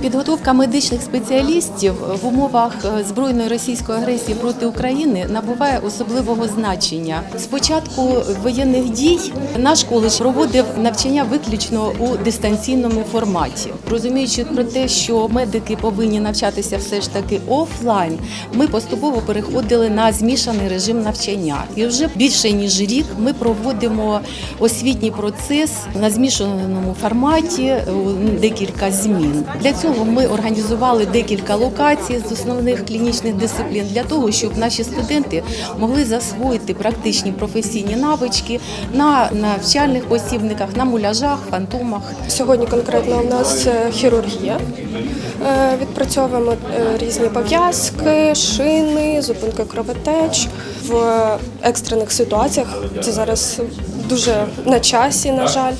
Підготовка медичних спеціалістів в умовах е, збройної російської агресії проти України набуває особливого значення. З початку воєнних дій наш коледж проводив навчання виключно у дистанційному форматі. Розуміючи про те, що медики повинні навчатися все ж таки офлайн, ми поступово переходили на змішаний режим навчання. І вже більше ніж рік ми проводимо освітній процес на змішаному форматі у декілька змін. Для цього ми організували декілька локацій з основних клінічних дисциплін для того, щоб наші студенти могли засвоїти практичні професійні навички на навчальних посібниках, на муляжах, фантомах. Сьогодні конкретно у нас е, хірургія. Е, Відпрацьовуємо е, різні пов'язки, шини, зупинки кровотеч в екстрених ситуаціях. Це зараз дуже на часі, на жаль.